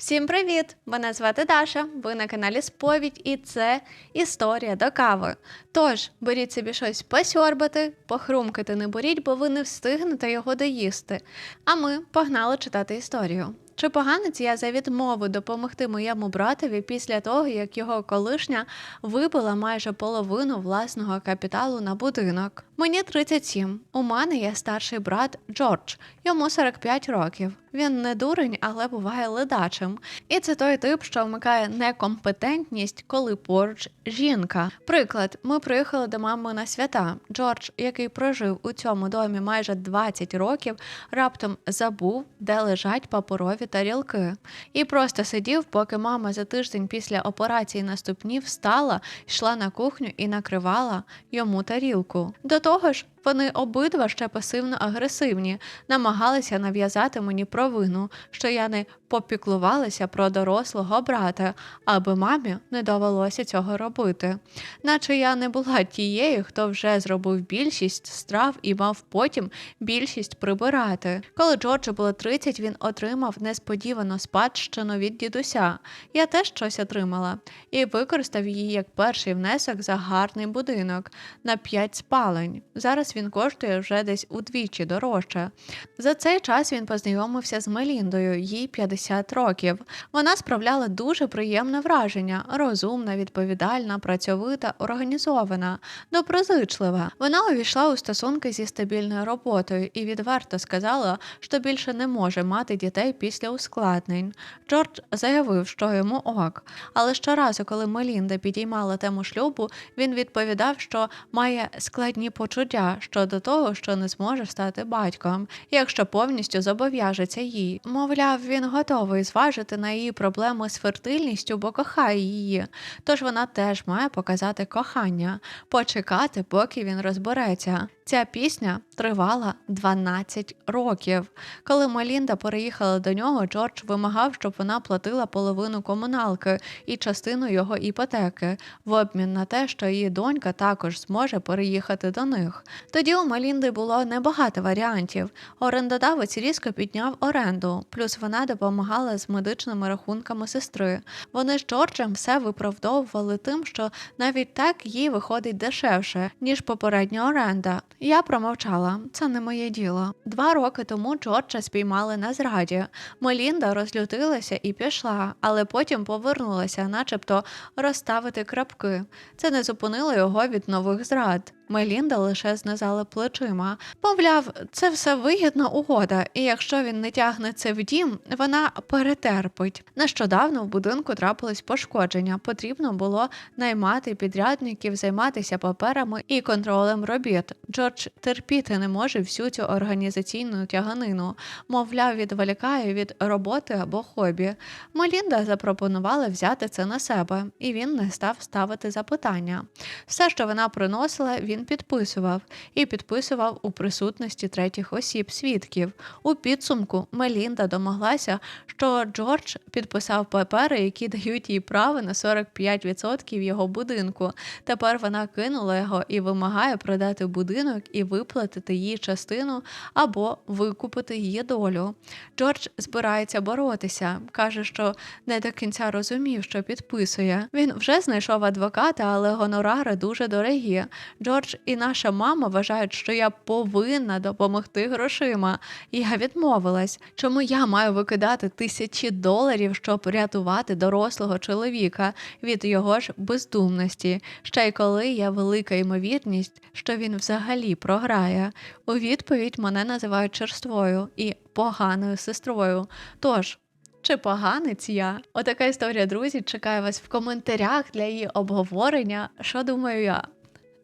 Всім привіт! Мене звати Даша. Ви на каналі Сповідь, і це історія до кави. Тож беріть собі щось посьорбати, похрумкати не беріть, бо ви не встигнете його доїсти. А ми погнали читати історію. Чи поганець я за відмову допомогти моєму братові після того, як його колишня вибила майже половину власного капіталу на будинок? Мені 37. У мене є старший брат Джордж, йому 45 років. Він не дурень, але буває ледачим. І це той тип, що вмикає некомпетентність, коли поруч жінка. Приклад, ми приїхали до мами на свята. Джордж, який прожив у цьому домі майже 20 років, раптом забув, де лежать паперові тарілки, і просто сидів, поки мама за тиждень після операції на ступні встала, йшла на кухню і накривала йому тарілку. До того ж, вони обидва ще пасивно агресивні, намагалися нав'язати мені провину, що я не попіклувалася про дорослого брата, аби мамі не довелося цього робити. Наче я не була тією, хто вже зробив більшість страв і мав потім більшість прибирати. Коли Джорджу було 30, він отримав несподівано спадщину від дідуся. Я теж щось отримала і використав її як перший внесок за гарний будинок на 5 спалень. Зараз він коштує вже десь удвічі дорожче. За цей час він познайомився з Меліндою, їй 50 років. Вона справляла дуже приємне враження: розумна, відповідальна, працьовита, організована, доброзичлива. Вона увійшла у стосунки зі стабільною роботою і відверто сказала, що більше не може мати дітей після ускладнень. Джордж заявив, що йому ок. Але щоразу, коли Мелінда підіймала тему шлюбу, він відповідав, що має складні почуття щодо того, що не зможе стати батьком, якщо повністю зобов'яжеться їй. Мовляв, він готовий зважити на її проблеми з фертильністю, бо кохає її. Тож вона теж має показати кохання, почекати, поки він розбереться. Ця пісня тривала 12 років. Коли Малінда переїхала до нього, Джордж вимагав, щоб вона платила половину комуналки і частину його іпотеки в обмін на те, що її донька також зможе переїхати до них. Тоді у Малінди було небагато варіантів. Орендодавець різко підняв оренду, плюс вона допомагала з медичними рахунками сестри. Вони з Джорджем все виправдовували тим, що навіть так їй виходить дешевше, ніж попередня оренда. Я промовчала, це не моє діло. Два роки тому Джорджа спіймали на зраді. Мелінда розлютилася і пішла, але потім повернулася, начебто розставити крапки. Це не зупинило його від нових зрад. Мелінда лише знизала плечима. Мовляв, це все вигідна угода, і якщо він не тягне це в дім, вона перетерпить. Нещодавно в будинку трапилось пошкодження. Потрібно було наймати підрядників, займатися паперами і контролем робіт. Джордж терпіти не може всю цю організаційну тяганину, мовляв, відволікає від роботи або хобі. Мелінда запропонувала взяти це на себе, і він не став ставити запитання. Все, що вона приносила, він підписував і підписував у присутності третіх осіб свідків. У підсумку Мелінда домоглася, що Джордж підписав папери, які дають їй право на 45% його будинку. Тепер вона кинула його і вимагає продати будинок і виплатити їй частину або викупити її долю. Джордж збирається боротися, каже, що не до кінця розумів, що підписує. Він вже знайшов адвоката, але гонорари дуже дорогі. Джордж і наша мама вважають, що я повинна допомогти грошима. Я відмовилась. Чому я маю викидати тисячі доларів, щоб рятувати дорослого чоловіка від його ж бездумності, ще й коли є велика ймовірність, що він взагалі програє. У відповідь мене називають черствою і поганою сестрою. Тож. Чи поганець я? Отака історія, друзі. Чекаю вас в коментарях для її обговорення. Що думаю я?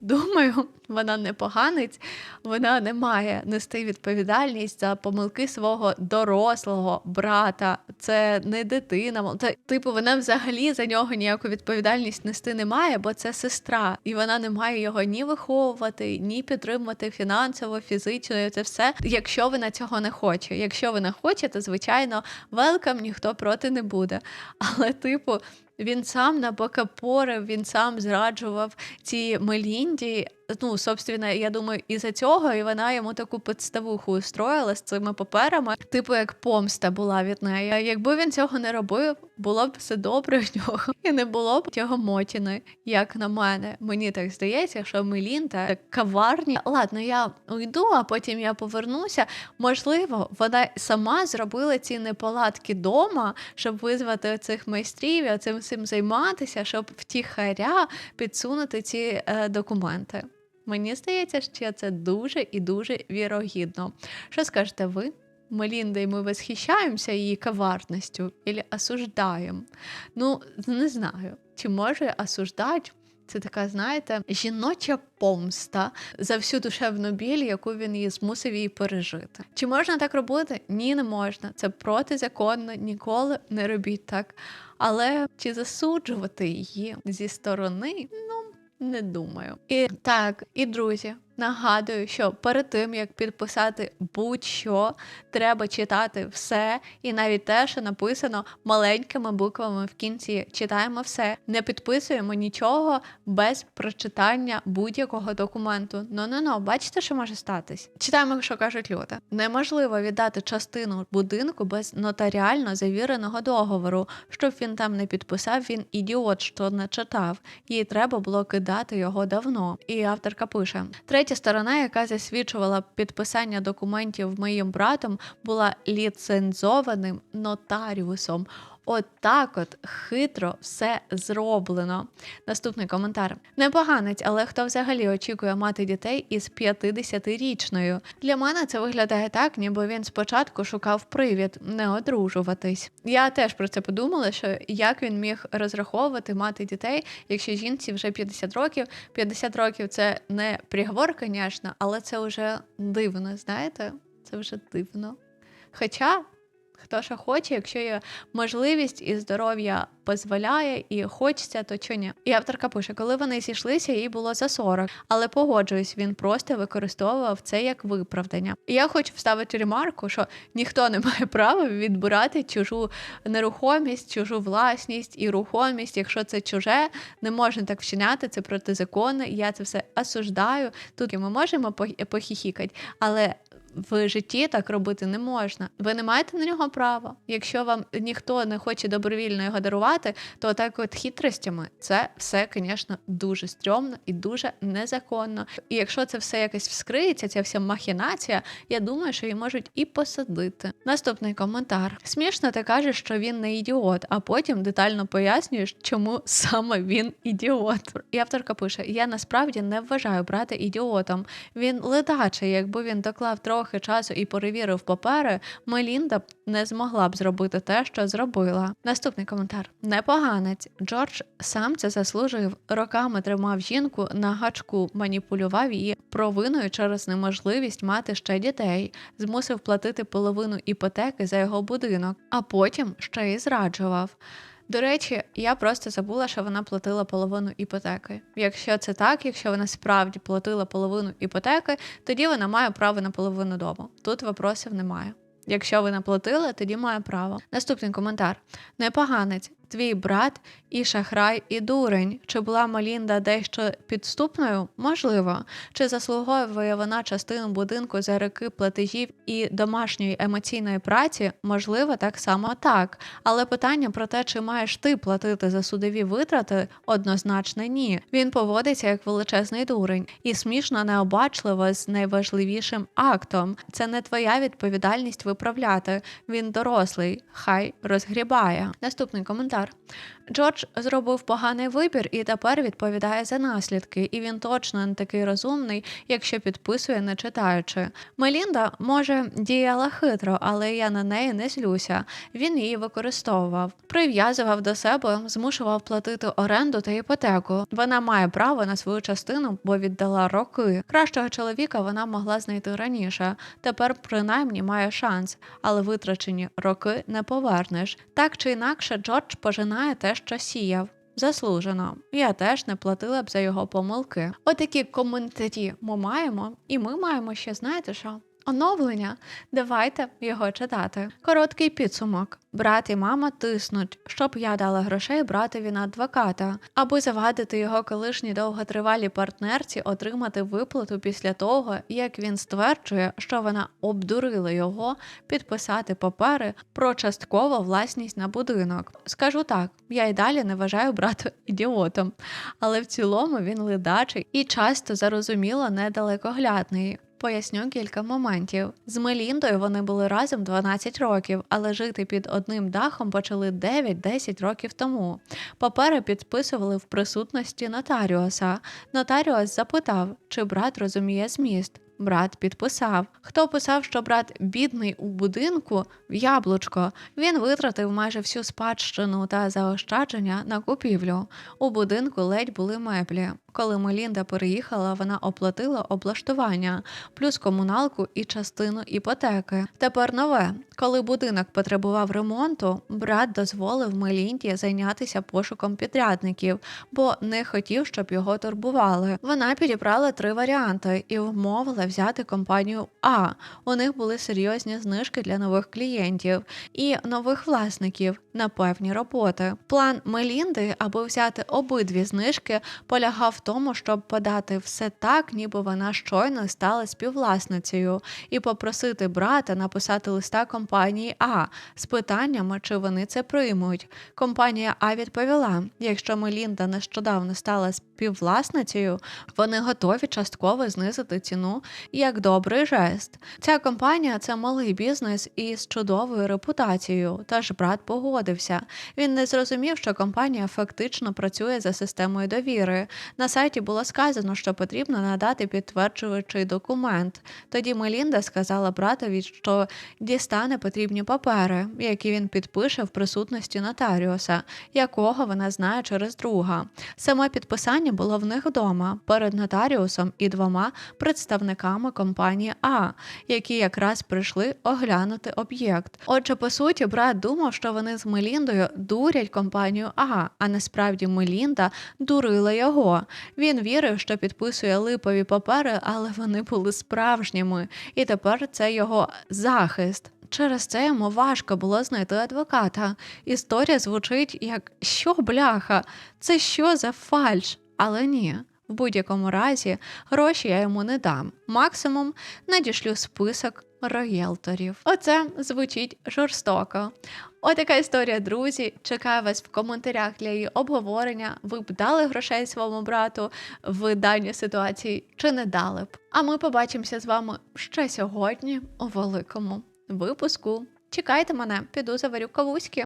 Думаю, вона не поганець, вона не має нести відповідальність за помилки свого дорослого брата. Це не дитина. Це, типу, вона взагалі за нього ніяку відповідальність нести не має, бо це сестра, і вона не має його ні виховувати, ні підтримувати фінансово, фізично. Це все, якщо вона цього не хоче. Якщо вона хоче, то звичайно велкам ніхто проти не буде. Але, типу. Він сам набокапорив, він сам зраджував ці Мелінді, ну, собственно, я думаю, із-за цього і вона йому таку підставуху устроїла з цими паперами, типу як помста була від неї. Якби він цього не робив, було б все добре в нього і не було б цього мотіни, як на мене. Мені так здається, що Мелінта так каварні. Ладно, я уйду, а потім я повернуся. Можливо, вона сама зробила ці неполадки дома, щоб визвати цих майстрів і цим всім займатися, щоб втіхаря підсунути ці е, документи. Мені здається, що це дуже і дуже вірогідно. Що скажете ви? Меліндою ми восхищаємося її коварністю або осуждаємо? Ну, не знаю, чи може осуждати це така, знаєте, жіноча помста за всю душевну біль, яку він її змусив її пережити. Чи можна так робити? Ні, не можна. Це протизаконно, ніколи не робіть так. Але чи засуджувати її зі сторони? Ну. Не думаю. І так, і друзі, нагадую, що перед тим як підписати будь-що, треба читати все, і навіть те, що написано маленькими буквами в кінці. Читаємо все, не підписуємо нічого без прочитання будь-якого документу. Ну ну ну бачите, що може статись? Читаємо, що кажуть люди. Неможливо віддати частину будинку без нотаріально завіреного договору. Щоб він там не підписав, він ідіот, що не читав. Їй треба було кидати його давно. І авторка пише: третя сторона, яка засвідчувала підписання документів моїм братом, була ліцензованим нотаріусом. От так от хитро все зроблено. Наступний коментар. Непоганець, але хто взагалі очікує мати дітей із 50-річною? Для мене це виглядає так, ніби він спочатку шукав привід не одружуватись. Я теж про це подумала, що як він міг розраховувати мати дітей, якщо жінці вже 50 років. 50 років це не приговор, звісно, але це вже дивно, знаєте? Це вже дивно. Хоча Хто що хоче, якщо є можливість і здоров'я дозволяє і хочеться, то чого ні. І авторка пише, коли вони зійшлися, їй було за 40. Але погоджуюсь, він просто використовував це як виправдання. І я хочу вставити ремарку, що ніхто не має права відбирати чужу нерухомість, чужу власність і рухомість. Якщо це чуже, не можна так вчиняти, це протизаконно. Я це все осуждаю. Тут ми можемо похіхікати, але в житті так робити не можна. Ви не маєте на нього права. Якщо вам ніхто не хоче добровільно його дарувати, то так от хитростями це все, звісно, дуже стрьомно і дуже незаконно. І якщо це все якось вскриється, ця вся махінація, я думаю, що її можуть і посадити. Наступний коментар: смішно, ти кажеш, що він не ідіот, а потім детально пояснюєш, чому саме він ідіот. І авторка пише: я насправді не вважаю брата ідіотом. Він ледачий, якби він доклав трохи трохи часу і перевірив папери, Мелінда б не змогла б зробити те, що зробила. Наступний коментар: непоганець. Джордж сам це заслужив. Роками тримав жінку на гачку, маніпулював її провиною через неможливість мати ще дітей, змусив платити половину іпотеки за його будинок, а потім ще й зраджував. До речі, я просто забула, що вона платила половину іпотеки. Якщо це так, якщо вона справді платила половину іпотеки, тоді вона має право на половину дому. Тут вопросів немає. Якщо ви наплатили, тоді має право. Наступний коментар: непоганець твій брат і шахрай, і дурень. Чи була Малінда дещо підступною? Можливо. Чи заслуговує вона частину будинку за роки платежів і домашньої емоційної праці? Можливо, так само так. Але питання про те, чи маєш ти платити за судові витрати, однозначно ні. Він поводиться як величезний дурень і смішно необачливо з найважливішим актом. Це не твоя відповідальність виправляти. Він дорослий, хай розгрібає. Наступний коментар коментар. Джордж зробив поганий вибір і тепер відповідає за наслідки, і він точно не такий розумний, якщо підписує, не читаючи. Мелінда, може, діяла хитро, але я на неї не злюся. Він її використовував, прив'язував до себе, змушував платити оренду та іпотеку. Вона має право на свою частину, бо віддала роки. Кращого чоловіка вона могла знайти раніше. Тепер, принаймні, має шанс, але витрачені роки не повернеш. Так чи інакше, Джордж пожинає те, що сіяв. Заслужено. Я теж не платила б за його помилки. Отакі коментарі ми маємо, і ми маємо ще, знаєте що? Оновлення. Давайте його читати. Короткий підсумок. Брат і мама тиснуть, щоб я дала грошей братові на адвоката, аби завадити його колишній довготривалій партнерці отримати виплату після того, як він стверджує, що вона обдурила його підписати папери про часткову власність на будинок. Скажу так, я й далі не вважаю брата ідіотом, але в цілому він ледачий і часто зарозуміло недалекоглядний. Поясню кілька моментів. З Меліндою вони були разом 12 років, але жити під одним дахом почали 9-10 років тому. Папери підписували в присутності нотаріуса. Нотаріус запитав, чи брат розуміє зміст. Брат підписав. Хто писав, що брат бідний у будинку яблучко, він витратив майже всю спадщину та заощадження на купівлю. У будинку ледь були меблі. Коли Мелінда переїхала, вона оплатила облаштування, плюс комуналку і частину іпотеки. Тепер нове. Коли будинок потребував ремонту, брат дозволив Мелінді зайнятися пошуком підрядників, бо не хотів, щоб його турбували. Вона підібрала три варіанти і вмовила взяти компанію А. У них були серйозні знижки для нових клієнтів і нових власників на певні роботи. План Мелінди, аби взяти обидві знижки, полягав тому, щоб подати все так, ніби вона щойно стала співвласницею, і попросити брата написати листа компанії А з питаннями, чи вони це приймуть. Компанія А відповіла: якщо Мелінда нещодавно стала співвласницею, вони готові частково знизити ціну як добрий жест. Ця компанія це малий бізнес із чудовою репутацією, тож брат погодився. Він не зрозумів, що компанія фактично працює за системою довіри. На сайті було сказано, що потрібно надати підтверджуючий документ. Тоді Мелінда сказала братові, що дістане потрібні папери, які він підпише в присутності нотаріуса, якого вона знає через друга. Саме підписання було в них вдома перед нотаріусом і двома представниками компанії А, які якраз прийшли оглянути об'єкт. Отже, по суті, брат думав, що вони з Меліндою дурять компанію А, а насправді Мелінда дурила його. Він вірив, що підписує липові папери, але вони були справжніми, і тепер це його захист. Через це йому важко було знайти адвоката. Історія звучить як що бляха, це що за фальш? Але ні. В будь-якому разі гроші я йому не дам. Максимум надішлю список роєлторів. Оце звучить жорстоко. Отака історія, друзі. Чекаю вас в коментарях для її обговорення. Ви б дали грошей своєму брату в даній ситуації чи не дали б. А ми побачимося з вами ще сьогодні у великому випуску. Чекайте мене, піду заварю кавуськи.